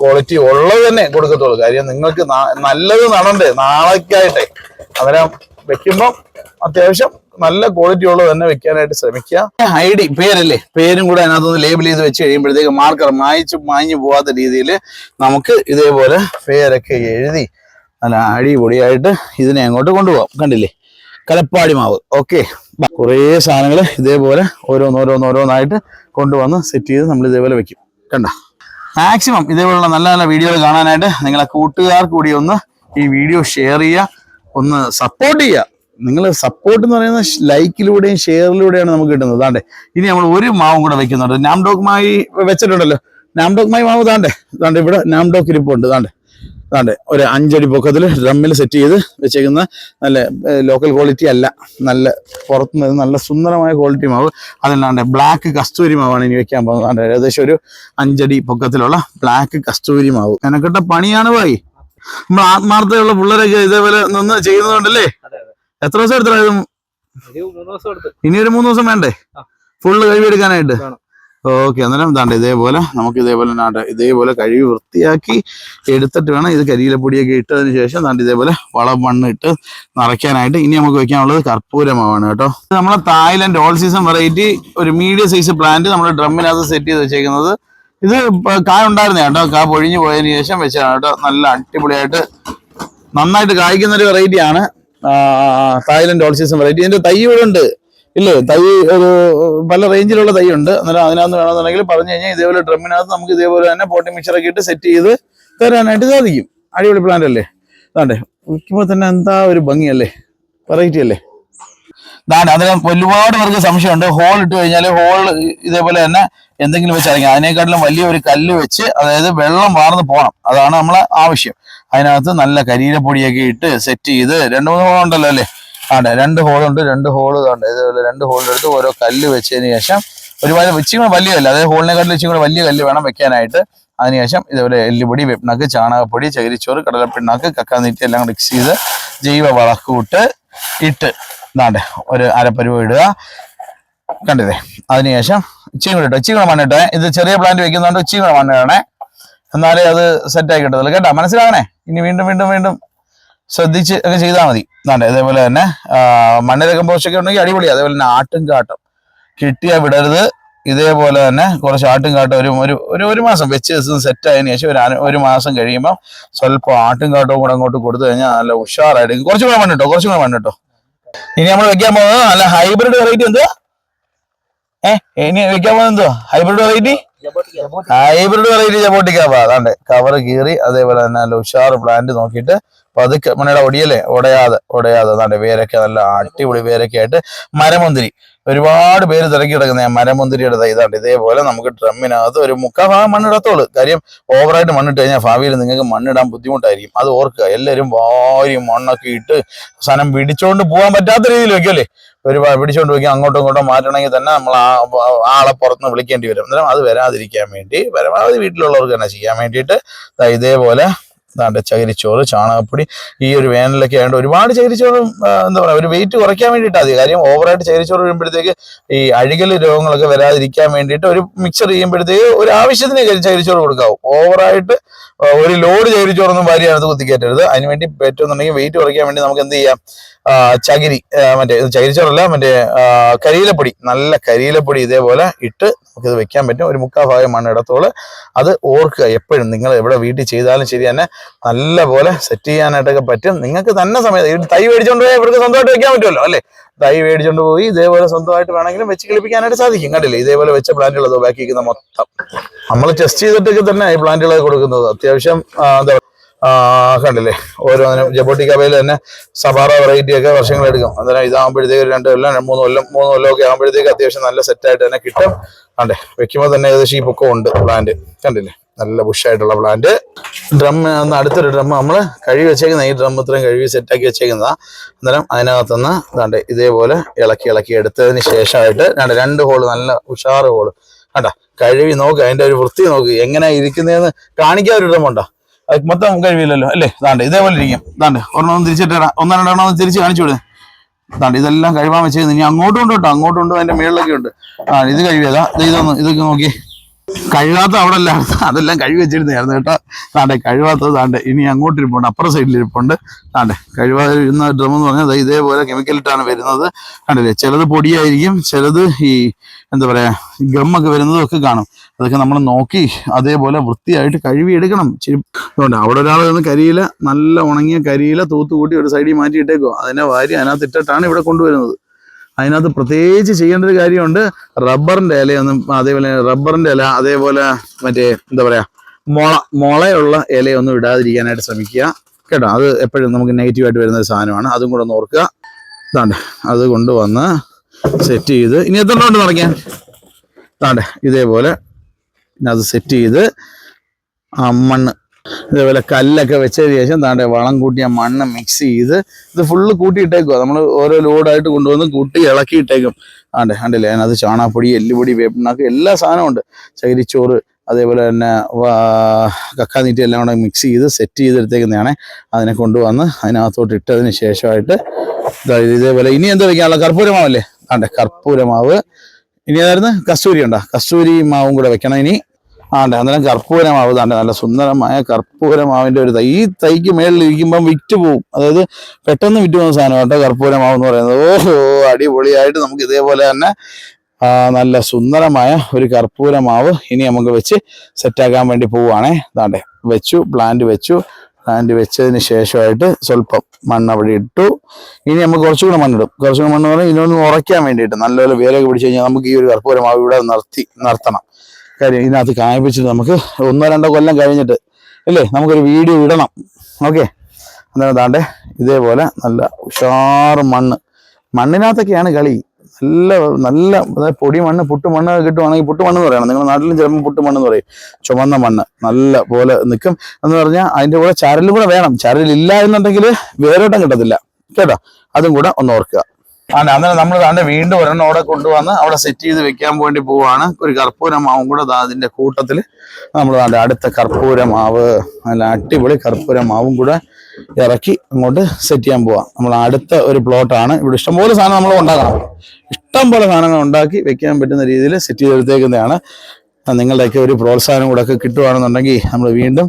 Quality ഉള്ളത് തന്നെ കൊടുക്കത്തുള്ളൂ. കാര്യം നിങ്ങൾക്ക് നല്ലത് നടണ്ടേ നാളേക്കായിട്ടെ. അന്നേരം വെക്കുമ്പോൾ അത്യാവശ്യം നല്ല ക്വാളിറ്റി ഉള്ളത് തന്നെ വെക്കാനായിട്ട് ശ്രമിക്കുക. ഐ ഡി പേരല്ലേ? പേരും കൂടെ അതിനകത്തൊന്ന് ലേബിൾ ചെയ്ത് വെച്ച് കഴിയുമ്പോഴത്തേക്ക് മാർക്കർ മായച്ച് മാഞ്ഞു പോവാത്ത രീതിയിൽ നമുക്ക് ഇതേപോലെ പേരൊക്കെ എഴുതി നല്ല അടിപൊളിയായിട്ട് ഇതിനെ അങ്ങോട്ട് കൊണ്ടുപോകാം. കണ്ടില്ലേ? കലപ്പാടി മാവ്. ഓക്കെ കുറേ സാധനങ്ങൾ ഇതേപോലെ ഓരോന്നോരോന്നോരോന്നായിട്ട് കൊണ്ടുവന്ന് സെറ്റ് ചെയ്ത് നമ്മൾ ഇതേപോലെ വെക്കും. കണ്ട? മാക്സിമം ഇതേപോലുള്ള നല്ല നല്ല വീഡിയോകൾ കാണാനായിട്ട് നിങ്ങളെ കൂട്ടുകാർ കൂടി ഒന്ന് ഈ വീഡിയോ ഷെയർ ചെയ്യുക ഒന്ന് സപ്പോർട്ട് ചെയ്യുക. നിങ്ങൾ സപ്പോർട്ട് എന്ന് പറയുന്നത് ലൈക്കിലൂടെയും ഷെയറിലൂടെയാണ് നമുക്ക് കിട്ടുന്നത്. താണ്ടെ ഇനി നമ്മൾ ഒരു മാവും കൂടെ വെക്കുന്നുണ്ട്. നാംഡോക്കുമായി വെച്ചിട്ടുണ്ടല്ലോ. നാംഡോക്കുമായി മാവ് താണ്ടെ താണ്ടെ ഇവിടെ നാംഡോക്ക് ഇരിപ്പുണ്ട് താണ്ടെ താണ്ടെ ഒരു അഞ്ചടി പൊക്കത്തിൽ ഡ്രമ്മിൽ സെറ്റ് ചെയ്ത് വെച്ചേക്കുന്ന നല്ല ലോക്കൽ ക്വാളിറ്റി അല്ല. നല്ല പുറത്തുനിന്ന് നല്ല സുന്ദരമായ ക്വാളിറ്റി മാവ്. അതല്ലാണ്ട് ബ്ലാക്ക് കസ്തൂരി മാവാണ് ഇനി വെക്കാൻ പോകുന്നത്. ഏകദേശം ഒരു അഞ്ചടി പൊക്കത്തിലുള്ള ബ്ലാക്ക് കസ്തൂരി മാവ്. എനക്കിട്ട പണിയാണ് പോയി നമ്മൾ ആത്മാർത്ഥതയുള്ള പിള്ളേരൊക്കെ ഇതേപോലെ നിന്ന് ചെയ്യുന്നതുകൊണ്ടല്ലേ? എത്ര ദിവസം എടുത്തു ഇനി ഒരു മൂന്ന് ദിവസം വേണ്ടേ. ഫുള്ള് വേണം. ഓക്കെ അന്നേരം ഇതാണ്ട് ഇതേപോലെ നമുക്ക് ഇതേപോലെ നാട്ടെ ഇതേപോലെ കഴുകി വൃത്തിയാക്കി എടുത്തിട്ട് വേണം ഇത് കരിയില പൊടിയൊക്കെ ഇട്ടതിന് ശേഷം താണ്ട് ഇതേപോലെ വളം മണ്ണ് ഇട്ട് നിറയ്ക്കാനായിട്ട് ഇനി നമുക്ക് വെക്കാനുള്ളത് കർപ്പൂരമാവാണ് കേട്ടോ. നമ്മുടെ തായ്ലൻഡ് ഓൾ സീസൺ വെറൈറ്റി ഒരു മീഡിയം സൈസ് പ്ലാന്റ് നമ്മൾ ഡ്രമ്മിനകത്ത് സെറ്റ് ചെയ്ത് വെച്ചേക്കുന്നത്. ഇത് കായ കേട്ടോ കാ പൊഴിഞ്ഞു പോയതിന് ശേഷം വെച്ചതാണ് കേട്ടോ. നല്ല അടിപൊളിയായിട്ട് നന്നായിട്ട് കായ്ക്കുന്ന ഒരു വെറൈറ്റിയാണ് തായ്ലൻഡ് ഓൾ സീസൺ വെറൈറ്റി. ഇതിന്റെ തൈ ഇവിടെ ഉണ്ട്. ഇല്ലേ? തൈ ഒരു പല റേഞ്ചിലുള്ള തൈ ഉണ്ട് അന്നേരം അതിനകത്ത് വേണമെന്നുണ്ടെങ്കിൽ പറഞ്ഞു കഴിഞ്ഞാൽ ഇതേപോലെ ഡ്രമ്മിനകത്ത് നമുക്ക് ഇതേപോലെ തന്നെ പോട്ടി മിക്സറൊക്കെ ഇട്ട് സെറ്റ് ചെയ്ത് തരാനായിട്ട് സാധിക്കും. അടിപൊളി പ്ലാന്റ് അല്ലേ? അതാണ്ടേ വിൽക്കുമ്പോൾ തന്നെ എന്താ ഒരു ഭംഗിയല്ലേ വെറൈറ്റി അല്ലേ? അതാണ് അതിന് ഒരുപാട് പേർക്ക് സംശയമുണ്ട്. ഹോൾ ഇട്ട് കഴിഞ്ഞാൽ ഹോൾ ഇതേപോലെ തന്നെ എന്തെങ്കിലും വെച്ച് അടങ്ങി അതിനേക്കാട്ടിലും വലിയ ഒരു കല്ല് വെച്ച് അതായത് വെള്ളം വാർന്ന് പോകണം അതാണ് നമ്മളെ ആവശ്യം. അതിനകത്ത് നല്ല കരിയിലപ്പൊടിയൊക്കെ ഇട്ട് സെറ്റ് ചെയ്ത് രണ്ട് മൂന്ന് ഹോൾ ഉണ്ടല്ലോ അല്ലേ? ആണ്ടെ രണ്ട് ഹോളുണ്ട് രണ്ട് ഹോൾ ഉണ്ട്. ഇതുപോലെ രണ്ട് ഹോളിന്റെ അടുത്ത് ഓരോ കല്ല് വെച്ചതിന് ശേഷം ഒരുപാട് ഇച്ചിരി കൂടെ വലിയ കല്ല് അതായത് ഹോളിനെക്കാട്ടിൽ ഇച്ചിരി കൂടെ വലിയ കല്ല് വേണം വെക്കാനായിട്ട്. അതിനുശേഷം ഇതുപോലെ എല്ലുപൊടി വെപ്പിണക്ക് ചാണകപ്പൊടി ചകിരിച്ചോറ് കടലപ്പിണ്ണാക്ക് കക്കാനീറ്റി എല്ലാം മിക്സ് ചെയ്ത് ജൈവ വളക്കൂട്ട് ഇട്ട് ഇതാണ്ടെ ഒരു അരപ്പരുവ് ഇടുക. കണ്ടില്ലേ? അതിനുശേഷം ഇച്ചിരി കൂടെ ഇട്ടോ ഇച്ചിരി കൂടെ മണ്ണിട്ടെ ഇത് ചെറിയ പ്ലാന്റ് വെക്കുന്നതുകൊണ്ട് ഇച്ചിരി കൂടെ മണ്ണിടണേ എന്നാലേ അത് സെറ്റായി കിട്ടത്തുള്ളൂ. കേട്ടോ? മനസ്സിലാവണേ? ഇനി വീണ്ടും വീണ്ടും വീണ്ടും ശ്രദ്ധിച്ച് ഒക്കെ ചെയ്താൽ മതി. ഇതേപോലെ തന്നെ മണ്ണിരകം പോഷൊക്കെ ഉണ്ടെങ്കിൽ അടിപൊളി. അതേപോലെ തന്നെ ആട്ടും കാട്ടം. കിട്ടിയാൽ വിടരുത്. ഇതേപോലെ തന്നെ കുറച്ച് ആട്ടും കാട്ടും ഒരു ഒരു ഒരു ഒരു മാസം വെച്ച് ദിവസം സെറ്റ് ആയതിനു ശേഷം ഒരു ഒരു മാസം കഴിയുമ്പോൾ സ്വല്പം ആട്ടും കാട്ടവും കൂടെ അങ്ങോട്ട് കൊടുത്തു കഴിഞ്ഞാൽ നല്ല ഉഷാറായിട്ട് കുറച്ചും കൂടെ മണ്ണിട്ടോ കുറച്ചും കൂടെ മണ്ണിട്ടോ ഇനി നമ്മൾ വെക്കാൻ പോകുന്നത് നല്ല ഹൈബ്രിഡ് വെറൈറ്റി എന്തുവാ? ഏഹ് ഇനി വെക്കാൻ പോകുന്നത് എന്തുവാ? ഹൈബ്രിഡ് വെറൈറ്റി ഹൈബ്രിഡ് വെറൈറ്റി ജബോട്ടിക്കാവാ അതാണ്ട് കവർ കീറി അതേപോലെ തന്നെ നല്ല ഉഷാറ് പ്ലാന്റ് നോക്കിയിട്ട് പതുക്കെ മണിയുടെ ഒടിയല്ലേ? ഒടയാതെ ഒടയാതെ. നല്ല വേരൊക്കെ നല്ല അടിപൊളി വേരൊക്കെ ആയിട്ട് മരമുന്തിരി. ഒരുപാട് പേര് തിരക്കി കിടക്കുന്ന മരമുന്തിരിയുടെ ഇതാണ്ട് ഇതേപോലെ നമുക്ക് ഡ്രമ്മിനകത്ത് ഒരു മുക്കാൽ ഭാഗം മണ്ണിടത്തോളൂ. കാര്യം ഓവറായിട്ട് മണ്ണിട്ട് കഴിഞ്ഞാൽ ഭാവിയിൽ നിങ്ങൾക്ക് മണ്ണിടാൻ ബുദ്ധിമുട്ടായിരിക്കും. അത് ഓർക്കുക. എല്ലാവരും വാരി മണ്ണൊക്കെ ഇട്ട് സാധനം പിടിച്ചോണ്ട് പോകാൻ പറ്റാത്ത രീതിയിൽ വെക്കല്ലേ ഒരു പിടിച്ചോണ്ട് വെക്കുക അങ്ങോട്ടും ഇങ്ങോട്ടും മാറ്റണമെങ്കിൽ തന്നെ നമ്മൾ ആ- ആളെ പുറത്തുനിന്ന് വിളിക്കേണ്ടി വരും. അന്നേരം അത് വരാതിരിക്കാൻ വേണ്ടി പരമാവധി വീട്ടിലുള്ളവർക്ക് തന്നെ ചെയ്യാൻ വേണ്ടിയിട്ട് ഇതേപോലെ ദാണ്ട് ചകിരിച്ചോറ് ചാണകപ്പൊടി ഈ ഒരു വേനലൊക്കെ ആയതുകൊണ്ട് ഒരുപാട് ചകിരിച്ചോറും എന്താ പറയുക ഒരു വെയിറ്റ് കുറയ്ക്കാൻ വേണ്ടിയിട്ടാണ് അത്. കാര്യം ഓവറായിട്ട് ചകിരിച്ചോറ് വരുമ്പോഴത്തേക്ക് ഈ അഴുകൽ രോഗങ്ങളൊക്കെ വരാതിരിക്കാൻ വേണ്ടിയിട്ട് ഒരു മിക്സർ ചെയ്യുമ്പോഴത്തേക്ക് ഒരു ആവശ്യത്തിന് ചകിരി- ചകിരിച്ചോറ് കൊടുക്കാവും. ഓവറായിട്ട് ഒരു ലോഡ് ചകിരിച്ചോറൊന്നും ഭാര്യ അടുത്ത് കുത്തിക്കയറ്റരുത്. അതിനുവേണ്ടി പറ്റുന്നുണ്ടെങ്കിൽ വെയിറ്റ് കുറയ്ക്കാൻ വേണ്ടി നമുക്ക് എന്ത് ചെയ്യാം? ചകിരി മറ്റേ ചകിരിച്ചോറല്ല മറ്റേ കരിയിലപ്പൊടി നല്ല കരിയിലപ്പൊടി ഇതേപോലെ ഇട്ട് നമുക്കിത് വെക്കാൻ പറ്റും. ഒരു മുക്കാൽ ഭാഗം മണ്ണിടത്തോൾ അത് ഓർക്കുക എപ്പോഴും. നിങ്ങൾ എവിടെ വീട്ടിൽ ചെയ്താലും ശരി തന്നെ നല്ല പോലെ സെറ്റ് ചെയ്യാനായിട്ടൊക്കെ പറ്റും. നിങ്ങൾക്ക് തന്നെ സമയത്ത് തൈ മേടിച്ചോണ്ട് പോയാൽ ഇവർക്ക് സ്വന്തമായിട്ട് വെക്കാൻ പറ്റുമല്ലോ അല്ലേ? തൈ മേടിച്ചോണ്ട് പോയി ഇതേപോലെ സ്വന്തമായിട്ട് വേണമെങ്കിലും വെച്ച് കിളിപ്പിക്കാനായിട്ട് സാധിക്കും. കണ്ടില്ലേ? ഇതേപോലെ വെച്ച പ്ലാന്റുകൾ ബാക്കി മൊത്തം. നമ്മൾ ടെസ്റ്റ് ചെയ്തിട്ടൊക്കെ തന്നെ ഈ പ്ലാന്റുകളൊക്കെ കൊടുക്കുന്നത്. അത്യാവശ്യം എന്താ കണ്ടില്ലേ? ഓരോന്നിനും ജബോട്ടിക്കവയിൽ തന്നെ സബാറ വെറൈറ്റി ഒക്കെ വർഷങ്ങളെടുക്കും അന്നേരം ഇതാകുമ്പോഴത്തേക്ക് രണ്ട് കൊല്ലം മൂന്ന് കൊല്ലം മൂന്ന് കൊല്ലം ഒക്കെ ആകുമ്പോഴത്തേക്ക് അത്യാവശ്യം നല്ല സെറ്റായിട്ട് തന്നെ കിട്ടും. കണ്ടേ? വെക്കുമ്പോൾ തന്നെ ഏകദേശം ഈ പൊക്കം ഉണ്ട് പ്ലാന്റ് കണ്ടില്ലേ? നല്ല ബുഷായിട്ടുള്ള പ്ലാന്റ് ഡ്രം അടുത്തൊരു ഡ്രം നമ്മൾ കഴുകി വെച്ചേക്കുന്ന ഈ ഡ്രം ഇത്രയും കഴുകി സെറ്റാക്കി വെച്ചേക്കുന്നതാ. അന്നേരം അതിനകത്തുനിന്ന് ദാണ്ടെ ഇതേപോലെ ഇളക്കി ഇളക്കി എടുത്തതിന് ശേഷമായിട്ട് രണ്ട് രണ്ട് ഹോൾ നല്ല ഉഷാറ് ഹോൾ കണ്ട? കഴുകി നോക്ക് അതിന്റെ ഒരു വൃത്തി നോക്ക്. എങ്ങനെ ഇരിക്കുന്നതെന്ന് കാണിക്കാൻ ഒരു ഡ്രം ഉണ്ടോ? അത് മൊത്തം കഴിവില്ലല്ലോ. അല്ലേ? ഇതാണ്ട് ഇതേപോലെ ഇരിക്കും. ഇതാണ്ട് ഒരെണ്ണം തിരിച്ചിട്ട് ഒന്നര രണ്ടെണ്ണം തിരിച്ച് കാണിച്ചു വിടുന്നത് ഇതാണ്ട് ഇതെല്ലാം കഴിവാൻ വെച്ചത് ഇനി അങ്ങോട്ടും ഉണ്ട് കേട്ടോ. അങ്ങോട്ടും ഉണ്ട് അതിന്റെ മേളിലൊക്കെ ഉണ്ട്. ആ ഇത് കഴിവിയതാ ഇത് ഇതൊന്ന് ഇതൊക്കെ നോക്കി. കഴുകാത്ത അവിടെ അല്ല അതെല്ലാം കഴുകി വെച്ചിരുന്നായിരുന്നു കേട്ടോ. താണ്ടെ കഴുകാത്തത് താണ്ടെ. ഇനി അങ്ങോട്ട് ഇരിപ്പുണ്ട് അപ്പുറം സൈഡിൽ താണ്ടെ കഴുകാതെ ഇരുന്ന ഡ്രം എന്ന് പറഞ്ഞാൽ ഇതേപോലെ കെമിക്കലിട്ടാണ് വരുന്നത്. കണ്ടില്ലേ ചിലത് പൊടിയായിരിക്കും ചിലത് ഈ എന്താ പറയാ ഗമ്മൊക്കെ വരുന്നതും ഒക്കെ കാണും. അതൊക്കെ നമ്മൾ നോക്കി അതേപോലെ വൃത്തിയായിട്ട് കഴുകി എടുക്കണം അതുകൊണ്ട് അവിടെ ഒരാൾ നിന്ന് കരിയില നല്ല ഉണങ്ങിയ കരിയില തൂത്തുകൂട്ടി ഒരു സൈഡിൽ മാറ്റിയിട്ടേക്കോ അതിനെ വാരി അതിനകത്ത് ഇട്ടിട്ടാണ് ഇവിടെ കൊണ്ടുവരുന്നത്. അതിനകത്ത് പ്രത്യേകിച്ച് ചെയ്യേണ്ട ഒരു കാര്യമുണ്ട്. റബ്ബറിന്റെ ഇലയൊന്നും അതേപോലെ റബ്ബറിന്റെ ഇല അതേപോലെ മറ്റേ എന്താ പറയാ മുള മുളയുള്ള ഇലയൊന്നും ഇടാതിരിക്കാനായിട്ട് ശ്രമിക്കുക. കേട്ടോ അത് എപ്പോഴും നമുക്ക് നെഗറ്റീവായിട്ട് വരുന്ന ഒരു സാധനമാണ്. അതും കൂടെ ഒന്ന് ഓർക്കുക. താണ്ട് അത് കൊണ്ടുവന്ന് സെറ്റ് ചെയ്ത് ഇനി എത്ര ഉണ്ട് നടക്കാൻ? താണ്ട് ഇതേപോലെ അത് സെറ്റ് ചെയ്ത് ആ മണ്ണ് ഇതേപോലെ കല്ലൊക്കെ വെച്ചതിന് ശേഷം താണ്ടെ വളം കൂട്ടിയ മണ്ണ് മിക്സ് ചെയ്ത് ഇത് ഫുള്ള് കൂട്ടിയിട്ടേക്കുക നമ്മൾ ഓരോ ലോഡായിട്ട് കൊണ്ടുവന്ന് കൂട്ടി ഇളക്കിയിട്ടേക്കും. ആണ്ടെ ആണ്ടല്ലേ അതിനകത്ത് ചാണാപ്പൊടി എല്ലുപൊടി വേപ്പിണ്ണാക്ക് എല്ലാ സാധനവും ഉണ്ട്. ചകിരിച്ചോറ് അതേപോലെ തന്നെ കക്കാനീറ്റി എല്ലാം കൂടെ മിക്സ് ചെയ്ത് സെറ്റ് ചെയ്തെടുത്തേക്കുന്നതാണ്. അതിനെ കൊണ്ടുവന്ന് അതിനകത്തോട്ട് ഇട്ടതിന് ശേഷമായിട്ട് ഇതേപോലെ ഇനി എന്താ വെക്കാനുള്ള? കർപ്പൂരമാവല്ലേ? ആണ്ടെ കർപ്പൂരമാവ്. ഇനി ഏതായിരുന്നു? കസ്തൂരി ഉണ്ടോ? കസ്തൂരി മാവും കൂടെ വെക്കണം ഇനി. ആണ്ടെ അന്നേരം കർപ്പൂരമാവ് താണ്ടെ നല്ല സുന്ദരമായ കർപ്പൂരമാവിന്റെ ഒരു തൈ. ഈ തൈക്ക് മേളിൽ ഇരിക്കുമ്പം വിറ്റ് പോവും. അതായത് പെട്ടെന്ന് വിറ്റ് പോകുന്ന സാധനം കേട്ടോ കർപ്പൂരമാവ് എന്ന് പറയുന്നത്. ഓഹോ അടിപൊളിയായിട്ട് നമുക്ക് ഇതേപോലെ തന്നെ നല്ല സുന്ദരമായ ഒരു കർപ്പൂരമാവ് ഇനി നമുക്ക് വെച്ച് സെറ്റാക്കാൻ വേണ്ടി പോവുകയാണേ. ദാണ്ടെ വെച്ചു പ്ലാന്റ് വെച്ചു. പ്ലാന്റ് വെച്ചതിന് ശേഷമായിട്ട് സ്വല്പം മണ്ണ് അവിടെ ഇട്ടു. ഇനി നമുക്ക് കുറച്ചുകൂടെ മണ്ണിടും. കുറച്ചുകൂടെ മണ്ണ് പറഞ്ഞാൽ ഇതിനൊന്ന് ഉറയ്ക്കാൻ വേണ്ടിയിട്ട് നല്ലപോലെ വേലൊക്കെ പിടിച്ചു കഴിഞ്ഞാൽ നമുക്ക് ഈ ഒരു കർപ്പൂരമാവ് ഇവിടെ നിർത്തി നിർത്തണം. കാര്യം ഇതിനകത്ത് കായ്പിച്ചിട്ട് നമുക്ക് ഒന്നോ രണ്ടോ കൊല്ലം കഴിഞ്ഞിട്ട് അല്ലേ? നമുക്കൊരു വീഡിയോ ഇടണം. ഓക്കെ? അന്നേരം താണ്ടെ ഇതേപോലെ നല്ല ഉഷാറ് മണ്ണ്. മണ്ണിനകത്തൊക്കെയാണ് കളി. നല്ല നല്ല പൊടി മണ്ണ് പുട്ട് മണ്ണ് കിട്ടുവാണെങ്കിൽ പുട്ട് മണ്ണ് എന്ന് പറയണം. നിങ്ങളുടെ നാട്ടിലും ചിലപ്പോൾ പുട്ട് മണ്ണ് എന്ന് പറയും. ചുമന്ന മണ്ണ്. നല്ല പോലെ നിൽക്കും. എന്ന് പറഞ്ഞാൽ അതിന്റെ കൂടെ ചരലും കൂടെ വേണം. ചരലില്ല എന്നുണ്ടെങ്കിൽ വേരോട്ടം കിട്ടത്തില്ല. കേട്ടോ? അതും കൂടെ ഒന്ന് ഓർക്കുക. ആണ് അന്നേരം നമ്മൾ താണ്ടെ വീണ്ടും ഒരെണ്ണം അവിടെ കൊണ്ടുവന്ന് അവിടെ സെറ്റ് ചെയ്ത് വെക്കാൻ വേണ്ടി പോവാണ്. ഒരു കർപ്പൂര മാവും കൂടെ അതിന്റെ കൂട്ടത്തിൽ നമ്മൾ താണ്ടെ അടുത്ത കർപ്പൂര മാവ് നല്ല അടിപൊളി കർപ്പൂര മാവും കൂടെ ഇറക്കി അങ്ങോട്ട് സെറ്റ് ചെയ്യാൻ പോവാം. നമ്മൾ അടുത്ത ഒരു പ്ലോട്ടാണ് ഇവിടെ ഇഷ്ടംപോലെ സാധനം നമ്മൾ ഉണ്ടാക്കണം. ഇഷ്ടംപോലെ സാധനങ്ങൾ ഉണ്ടാക്കി വെക്കാൻ പറ്റുന്ന രീതിയിൽ സെറ്റ് ചെയ്തെടുത്തേക്കുന്നതാണ്. നിങ്ങളുടെയൊക്കെ ഒരു പ്രോത്സാഹനം കൂടെ ഒക്കെ കിട്ടുവാണെന്നുണ്ടെങ്കിൽ നമ്മൾ വീണ്ടും